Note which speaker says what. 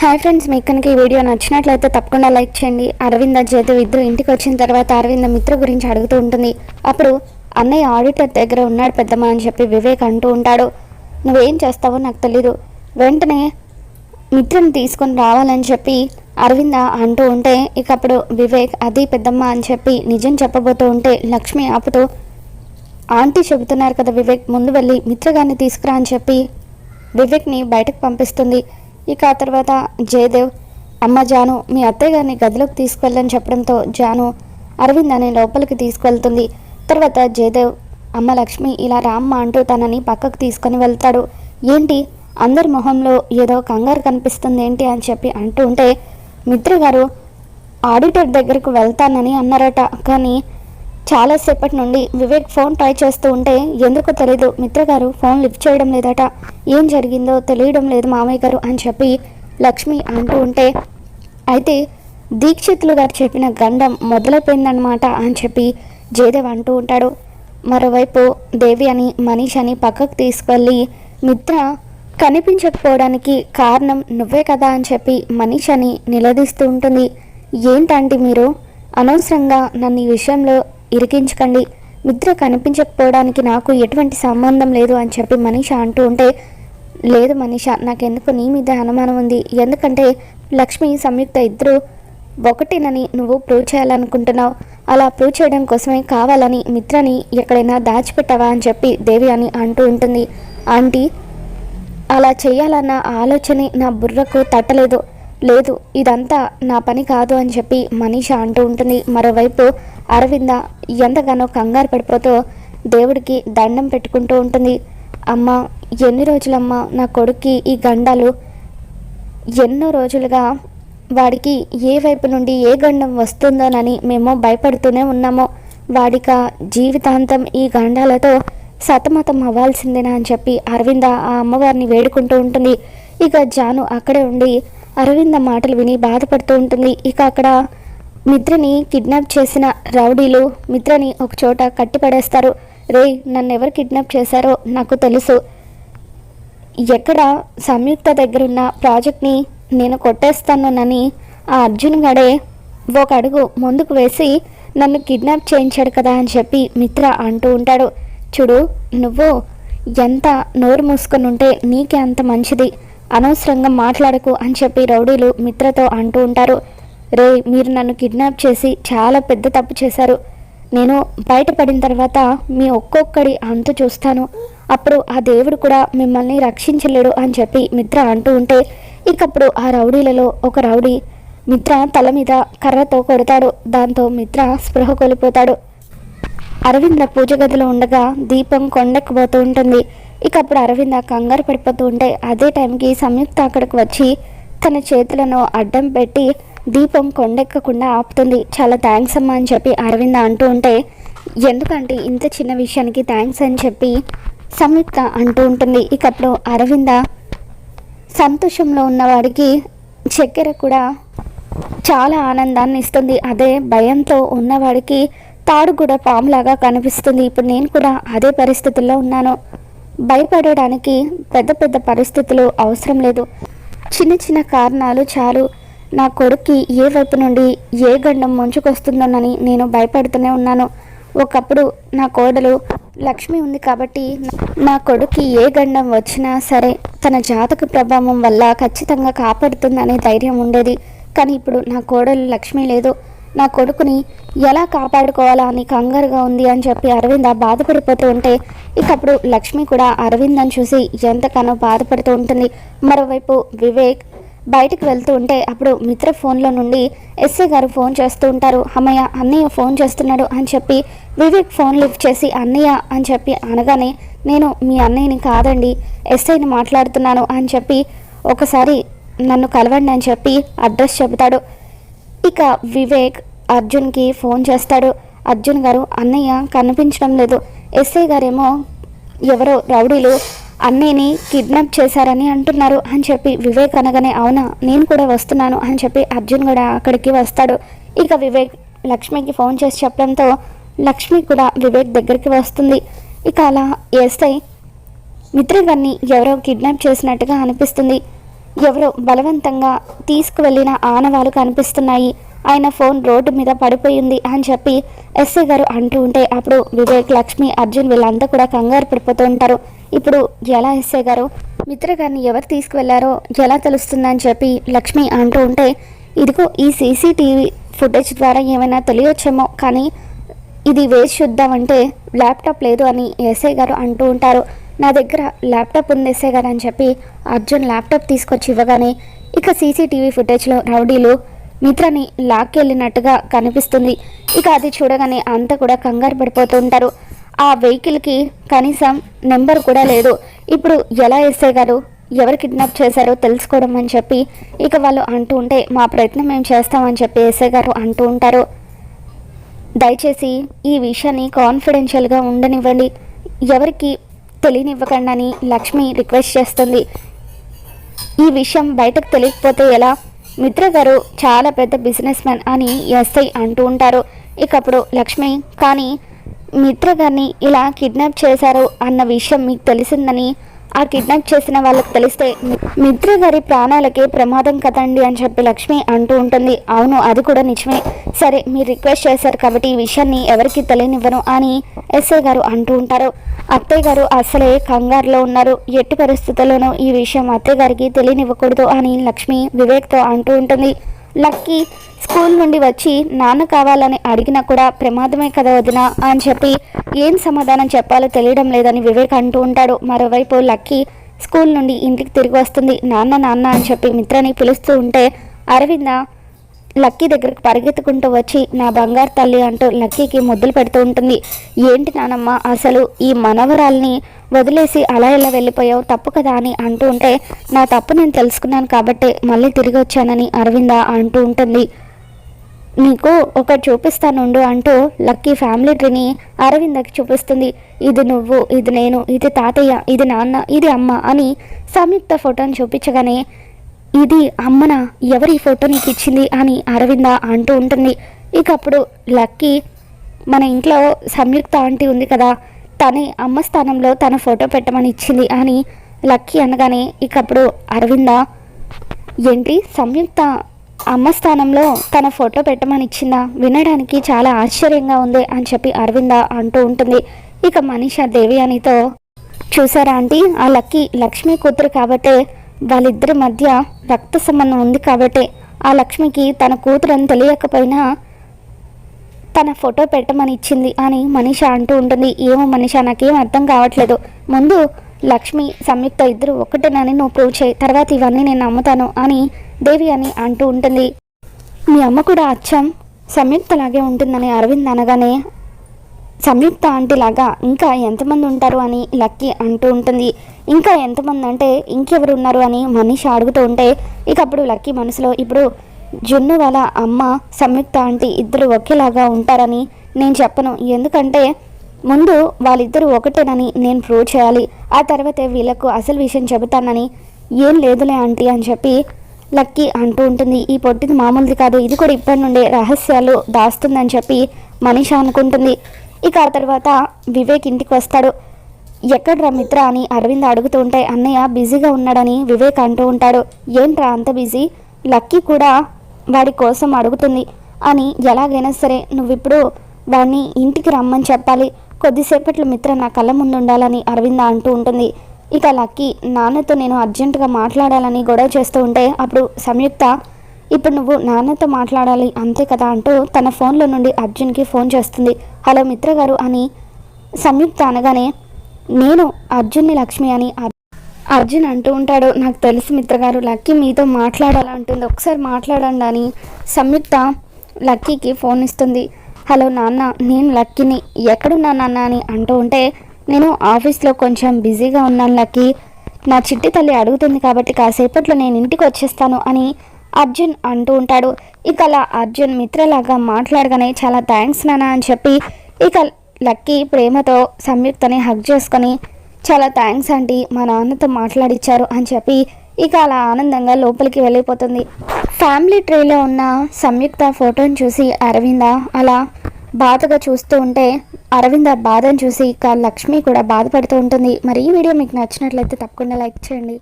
Speaker 1: Hi friends మీకు కనుక ఈ వీడియో నచ్చినట్లయితే తప్పకుండా లైక్ చేయండి. అరవింద జేతు ఇద్దరు ఇంటికి వచ్చిన తర్వాత అరవింద మిత్ర గురించి అడుగుతూ ఉంటుంది. అప్పుడు అన్నయ్య ఆడిటర్ దగ్గర ఉన్నాడు పెద్దమ్మ అని చెప్పి వివేక్ అంటూ ఉంటాడు. నువ్వేం చేస్తావో నాకు తెలీదు. వెంటనే మిత్రని తీసుకొని రావాలని చెప్పి అరవింద అంటూ ఉంటే ఇక అప్పుడు వివేక్ అది పెద్దమ్మ అని చెప్పి నిజం చెప్పబోతూ ఉంటే లక్ష్మి ఆపుతూ ఆంటీ చెబుతున్నారు కదా వివేక్ ముందు వెళ్ళి మిత్రగాన్ని తీసుకురా అని చెప్పి వివేక్ని బయటకు పంపిస్తుంది. ఇక ఆ తర్వాత జయదేవ్ అమ్మ జాను మీ అత్తయ్య గారిని గదిలోకి తీసుకెళ్ళని చెప్పడంతో జాను అరవింద్ అనే లోపలికి తీసుకెళ్తుంది. తర్వాత జయదేవ్ అమ్మ లక్ష్మి ఇలా రామ్మ అంటూ తనని పక్కకు తీసుకొని వెళ్తాడు. ఏంటి? అందరి మొహంలో ఏదో కంగారు కనిపిస్తుంది ఏంటి అని చెప్పి అంటూ ఉంటే మిత్ర గారు ఆడిటర్ దగ్గరకు వెళ్తానని అన్నారట. కానీ చాలాసేపటి నుండి వివేక్ ఫోన్ ట్రై చేస్తూ ఉంటే ఎందుకో తెలీదు. మిత్ర గారు ఫోన్ లిఫ్ట్ చేయడం లేదట. ఏం జరిగిందో తెలియడం లేదు మామయ్య గారు అని చెప్పి లక్ష్మి అంటూ ఉంటే అయితే దీక్షితులు గారు చెప్పిన గండం మొదలైపోయిందనమాట అని చెప్పి జయదేవ్ అంటూ ఉంటాడు. మరోవైపు దేవి అని మనీష్ అని పక్కకు తీసుకెళ్ళి మిత్ర కనిపించకపోవడానికి కారణం నువ్వే కదా అని చెప్పి మనీష్ అని నిలదీస్తూ ఉంటుంది. ఏంటంటే మీరు? అనవసరంగా నన్ను ఈ విషయంలో ఇరికించకండి. మిత్ర కనిపించకపోవడానికి నాకు ఎటువంటి సంబంధం లేదు అని చెప్పి మనీష అంటూ ఉంటే లేదు మనీష నాకెందుకు నీ మీద అనుమానం ఉంది? ఎందుకంటే లక్ష్మి సంయుక్త ఇద్దరు ఒకటేనని నువ్వు ప్రూవ్ చేయాలనుకుంటున్నావు. అలా ప్రూవ్ చేయడం కోసమే కావాలని మిత్రని ఎక్కడైనా దాచిపెట్టావా అని చెప్పి దేవి అని అంటూ ఉంటుంది. ఆంటీ అలా చేయాలన్న ఆలోచనే నా బుర్రకు తట్టలేదు. లేదు ఇదంతా నా పని కాదు అని చెప్పి మనీష అంటూ ఉంటుంది. మరోవైపు అరవింద ఎంతగానో కంగారు పడిపోతూ దేవుడికి దండం పెట్టుకుంటూ ఉంటుంది. అమ్మ ఎన్ని రోజులమ్మా నా కొడుక్కి ఈ గండాలు? ఎన్నో రోజులుగా వాడికి ఏ వైపు నుండి ఏ గండం వస్తుందోనని మేము భయపడుతూనే ఉన్నాము. వాడిక జీవితాంతం ఈ గండాలతో సతమతం అవ్వాల్సిందేనా అని చెప్పి అరవింద ఆ అమ్మవారిని వేడుకుంటూ ఉంటుంది. ఇక జాను అక్కడే ఉండి అరవింద మాటలు విని బాధపడుతూ ఉంటుంది. ఇక అక్కడ మిత్రని కిడ్నాప్ చేసిన రౌడీలు మిత్రని ఒక చోట కట్టిపడేస్తారు. రే నన్ను ఎవరు కిడ్నాప్ చేశారో నాకు తెలుసు. ఎక్కడ సంయుక్త దగ్గరున్న ప్రాజెక్ట్ని నేను కొట్టేస్తానునని ఆ అర్జున్ గడే ఒక అడుగు ముందుకు వేసి నన్ను కిడ్నాప్ చేయించాడు కదా అని చెప్పి మిత్ర అంటూ ఉంటాడు. చూడు నువ్వు ఎంత నోరు మూసుకొని ఉంటే నీకే అంత మంచిది. అనవసరంగా మాట్లాడకు అని చెప్పి రౌడీలు మిత్రతో అంటూ ఉంటారు. రే మీరు నన్ను కిడ్నాప్ చేసి చాలా పెద్ద తప్పు చేశారు. నేను బయటపడిన తర్వాత మీ ఒక్కొక్కడి అంతు చూస్తాను. అప్పుడు ఆ దేవుడు కూడా మిమ్మల్ని రక్షించలేడు అని చెప్పి మిత్ర అంటూ ఉంటే ఇకప్పుడు ఆ రౌడీలలో ఒక రౌడీ మిత్ర తల మీద కర్రతో కొడతాడు. దాంతో మిత్ర స్పృహ కోల్పోతాడు. అరవింద పూజ గదిలో ఉండగా దీపం కొండెక్కబోతూ ఉంటుంది. ఇక అప్పుడు అరవింద కంగారు పడిపోతూ ఉంటే అదే టైంకి సంయుక్త అక్కడికి వచ్చి తన చేతులను అడ్డం పెట్టి దీపం కొండెక్కకుండా ఆపుతుంది. చాలా థ్యాంక్స్ అమ్మా అని చెప్పి అరవింద అంటూ ఉంటే ఎందుకంటే ఇంత చిన్న విషయానికి థ్యాంక్స్ అని చెప్పి సంయుక్త అంటూ ఉంటుంది. ఇక అప్పుడు అరవింద సంతోషంలో ఉన్నవాడికి చక్కెర కూడా చాలా ఆనందాన్ని ఇస్తుంది. అదే భయంతో ఉన్నవాడికి తాడు కూడా పాములాగా కనిపిస్తుంది. ఇప్పుడు నేను కూడా అదే పరిస్థితుల్లో ఉన్నాను. భయపడడానికి పెద్ద పెద్ద పరిస్థితులు అవసరం లేదు. చిన్న చిన్న కారణాలు చాలు. నా కొడుక్కి ఏ వైపు నుండి ఏ గండం ముంచుకొస్తుందోనని నేను భయపడుతూనే ఉన్నాను. ఒకప్పుడు నా కోడలు లక్ష్మి ఉంది కాబట్టి నా కొడుక్కి ఏ గండం వచ్చినా సరే తన జాతక ప్రభావం వల్ల ఖచ్చితంగా కాపాడుతుందనే ధైర్యం ఉండేది. కానీ ఇప్పుడు నా కోడలు లక్ష్మి లేదు. నా కొడుకుని ఎలా కాపాడుకోవాలా అని కంగారుగా ఉంది అని చెప్పి అరవింద బాధపడిపోతూ ఉంటే ఇక అప్పుడు లక్ష్మి కూడా అరవిందని చూసి ఎంతగానో బాధపడుతూ ఉంటుంది. మరోవైపు వివేక్ బయటకు వెళ్తూ ఉంటే అప్పుడు మిత్ర ఫోన్లో నుండి ఎస్ఏ గారు ఫోన్ చేస్తూ ఉంటారు. అమ్మయ్య అన్నయ్య ఫోన్ చేస్తున్నాడు అని చెప్పి వివేక్ ఫోన్ లిఫ్ట్ చేసి అన్నయ్య అని చెప్పి అనగానే నేను మీ అన్నయ్యని కాదండి ఎస్ఐని మాట్లాడుతున్నాను అని చెప్పి ఒకసారి నన్ను కలవండి అని చెప్పి అడ్రస్ చెబుతాడు. ఇక వివేక్ అర్జున్కి ఫోన్ చేస్తాడు. అర్జున్ గారు అన్నయ్య కనిపించడం లేదు. ఎస్ఐ గారేమో ఎవరో రౌడీలు అన్నయ్యని కిడ్నాప్ చేశారని అంటున్నారు అని చెప్పి వివేక్ అనగానే అవునా నేను కూడా వస్తున్నాను అని చెప్పి అర్జున్ కూడా అక్కడికి వస్తాడు. ఇక వివేక్ లక్ష్మికి ఫోన్ చేసి చెప్పడంతో లక్ష్మి కూడా వివేక్ దగ్గరికి వస్తుంది. ఇక అలా ఎస్ఐ మిత్ర గారిని ఎవరో కిడ్నాప్ చేసినట్టుగా అనిపిస్తుంది. ఎవరో బలవంతంగా తీసుకువెళ్ళిన ఆనవాలు కనిపిస్తున్నాయి. ఆయన ఫోన్ రోడ్డు మీద పడిపోయింది అని చెప్పి ఎస్సీ గారు అంటూ ఉంటే అప్పుడు వివేక్ లక్ష్మి అర్జున్ వీళ్ళంతా కూడా కంగారు పడిపోతూ ఉంటారు. ఇప్పుడు ఎలా ఎస్సీ గారు? మిత్ర గారిని ఎవరు తీసుకువెళ్ళారో ఎలా తెలుస్తుందని చెప్పి లక్ష్మి అంటూ ఉంటే ఇదిగో ఈ సీసీటీవీ ఫుటేజ్ ద్వారా ఏమైనా తెలియచ్చేమో కానీ ఇది వేసి చూద్దామంటే ల్యాప్టాప్ లేదు అని ఎస్ఐ గారు అంటూ ఉంటారు. నా దగ్గర ల్యాప్టాప్ ఉంది ఎస్ఐ గారు అని చెప్పి అర్జున్ ల్యాప్టాప్ తీసుకొచ్చి ఇవ్వగానే ఇక సీసీటీవీ ఫుటేజ్లో రౌడీలు మిత్రని లాక్కెళ్ళినట్టుగా కనిపిస్తుంది. ఇక అది చూడగానే అంతా కూడా కంగారు పడిపోతూ ఉంటారు. ఆ వెహికల్కి కనీసం నెంబర్ కూడా లేదు. ఇప్పుడు ఎలా ఎస్ఐ ఎవరు కిడ్నాప్ చేశారో తెలుసుకోవడం అని చెప్పి ఇక వాళ్ళు అంటూ ఉంటే మా ప్రయత్నం మేము చేస్తామని చెప్పి ఎస్ఐ గారు అంటూ ఉంటారు. దయచేసి ఈ విషయాన్ని కాన్ఫిడెన్షియల్గా ఉండనివ్వండి. ఎవరికి తెలియనివ్వకండి అని లక్ష్మి రిక్వెస్ట్ చేస్తుంది. ఈ విషయం బయటకు తెలియకపోతే ఎలా? మిత్ర గారు చాలా పెద్ద బిజినెస్ మ్యాన్ అని ఎస్ఐ అంటూ ఉంటారు. ఇకప్పుడు లక్ష్మి కానీ మిత్ర గారిని ఇలా కిడ్నాప్ చేశారు అన్న విషయం మీకు తెలిసిందని ఆ కిడ్నాప్ చేసిన వాళ్ళకి తెలిస్తే మిత్ర గారి ప్రాణాలకే ప్రమాదం కదండి అని చెప్పి లక్ష్మి అంటూ ఉంటుంది. అవును అది కూడా నిజమే. సరే మీరు రిక్వెస్ట్ చేశారు కాబట్టి ఈ విషయాన్ని ఎవరికి తెలియనివ్వను అని ఎస్ఐ గారు అంటూ ఉంటారు. అత్తయ్య గారు అసలే కంగారులో ఉన్నారు. ఎట్టి పరిస్థితుల్లోనూ ఈ విషయం అత్తయ్య గారికి తెలియనివ్వకూడదు అని లక్ష్మి వివేక్తో అంటూ ఉంటుంది. లక్కీ స్కూల్ నుండి వచ్చి నాన్న కావాలని అడిగినా కూడా ప్రమాదమే కదా వదిన అని చెప్పి ఏం సమాధానం చెప్పాలో తెలియడం లేదని వివేక్ అంటూ ఉంటాడు. మరోవైపు లక్కీ స్కూల్ నుండి ఇంటికి తిరిగి వస్తుంది. నాన్న నాన్న అని చెప్పి మిత్రని పిలుస్తూ ఉంటే అరవింద లక్కీ దగ్గరకు పరిగెత్తుకుంటూ వచ్చి నా బంగారు తల్లి అంటూ లక్కీకి ముద్దులు పెడుతూ ఉంటుంది. ఏంటి నానమ్మ అసలు ఈ మనవరాల్ని వదిలేసి అలా ఎలా వెళ్ళిపోయావు? తప్పు కదా అని అంటూ ఉంటే నా తప్పు నేను తెలుసుకున్నాను కాబట్టి మళ్ళీ తిరిగి వచ్చానని అరవింద అంటూ ఉంటుంది. నీకు ఒకటి చూపిస్తానుండు అంటూ లక్కీ ఫ్యామిలీ ట్రీని అరవిందకి చూపిస్తుంది. ఇది నువ్వు ఇది నేను ఇది తాతయ్య ఇది నాన్న ఇది అమ్మ అని సంయుక్త ఫోటోని చూపించగానే ఇది అమ్మన ఎవరి ఫోటో నీకు ఇచ్చింది అని అరవింద అంటూ ఉంటుంది. ఇక అప్పుడు లక్కీ మన ఇంట్లో సంయుక్త ఆంటీ ఉంది కదా తనే అమ్మ స్థానంలో తన ఫోటో పెట్టమని ఇచ్చింది అని లక్కీ అనగానే ఇక అప్పుడు అరవింద ఏంటి సంయుక్త అమ్మ స్థానంలో తన ఫోటో పెట్టమని ఇచ్చిందా? వినడానికి చాలా ఆశ్చర్యంగా ఉంది అని చెప్పి అరవింద అంటూ ఉంటుంది. ఇక మనీషా అనితో చూసారా ఆంటీ ఆ లక్కీ లక్ష్మి కూతురు కాబట్టే వాళ్ళిద్దరి మధ్య రక్త సంబంధం ఉంది కాబట్టే ఆ లక్ష్మికి తన కూతురని తెలియకపోయినా తన ఫోటో పెట్టమని ఇచ్చింది అని మనిష అంటూ ఉంటుంది. ఏమో మనిష నాకేం అర్థం కావట్లేదు. ముందు లక్ష్మి సంయుక్త ఇద్దరు ఒకటేనని నువ్వు ప్రూవ్ చేయి. తర్వాత ఇవన్నీ నేను నమ్ముతాను అని దేవి అని అంటూ ఉంటుంది. మీ అమ్మ కూడా అచ్చం. సంయుక్తలాగే ఉంటుందని అరవింద్ అనగానే సంయుక్త ఆంటీ లాగా ఇంకా ఎంతమంది ఉంటారు అని లక్కీ అంటూ ఉంటుంది. ఇంకా ఎంతమంది అంటే ఇంకెవరు ఉన్నారు అని మనిషి అడుగుతూ ఉంటే ఇక అప్పుడు లక్కీ మనసులో ఇప్పుడు జున్ను వాళ్ళ అమ్మ సంయుక్త ఆంటీ ఇద్దరు ఒకేలాగా ఉంటారని నేను చెప్పను. ఎందుకంటే ముందు వాళ్ళిద్దరూ ఒకటేనని నేను ప్రూవ్ చేయాలి. ఆ తర్వాతే వీళ్ళకు అసలు విషయం చెబుతానని ఏం లేదులే ఆంటీ అని చెప్పి లక్కీ అంటూ ఉంటుంది. ఈ పొట్టిది మామూలుది కాదు. ఇది కూడా ఇప్పటి నుండే రహస్యాలు దాస్తుందని చెప్పి మనిష అనుకుంటుంది. ఇక ఆ తర్వాత వివేక్ ఇంటికి వస్తాడు. ఎక్కడ్రా మిత్ర అని అరవింద్ అడుగుతూ ఉంటే అన్నయ్య బిజీగా ఉన్నాడని వివేక్ అంటూ ఉంటాడు. ఏంట్రా అంత బిజీ? లక్కీ కూడా వాడి కోసం అడుగుతుంది అని ఎలాగైనా సరే నువ్విప్పుడు వాడిని ఇంటికి రమ్మని చెప్పాలి. కొద్దిసేపట్లో మిత్ర నా కళ్ళ ముందు ఉండాలని అరవింద అంటూ ఉంటుంది. ఇక లక్కీ నాన్నతో నేను అర్జెంటుగా మాట్లాడాలని గొడవ చేస్తూ ఉంటే అప్పుడు సంయుక్త ఇప్పుడు నువ్వు నాన్నతో మాట్లాడాలి అంతే కదా అంటూ తన ఫోన్లో నుండి అర్జున్కి ఫోన్ చేస్తుంది. హలో మిత్ర గారు అని సంయుక్త అనగానే నేను అర్జున్ని లక్ష్మి అని అర్- అర్జున్ అంటూ ఉంటాడు. నాకు తెలుసు మిత్ర గారు లక్కీ మీతో మాట్లాడాలంటుంది ఒకసారి మాట్లాడండి అని సంయుక్త లక్కీకి ఫోన్ ఇస్తుంది. హలో నాన్న నేను లక్కీని ఎక్కడున్నా నాన్న అని అంటూ ఉంటే నేను ఆఫీస్లో కొంచెం బిజీగా ఉన్నాను లక్కీ. నా చిట్టి తల్లి అడుగుతుంది కాబట్టి కాసేపట్లో నేను ఇంటికి వచ్చేస్తాను అని అర్జున్ అంటూ ఉంటాడు. ఇక అలా అర్జున్ మిత్రలాగా మాట్లాడగానే చాలా థ్యాంక్స్ నాన్న అని చెప్పి ఇక లక్కీ ప్రేమతో సంయుక్తని హగ్ చేసుకొని చాలా థ్యాంక్స్ ఆంటీ మా నాన్నతో మాట్లాడిచ్చారు అని చెప్పి ఇక అలా ఆనందంగా లోపలికి వెళ్ళిపోతుంది. ఫ్యామిలీ ట్రీలో ఉన్న సంయుక్త ఫోటోని చూసి అరవింద అలా బాధగా చూస్తూ ఉంటే అరవింద బాధను చూసి ఇక లక్ష్మి కూడా బాధపడుతూ ఉంటుంది. మరి ఈ వీడియో మీకు నచ్చినట్లయితే తప్పకుండా లైక్ చేయండి.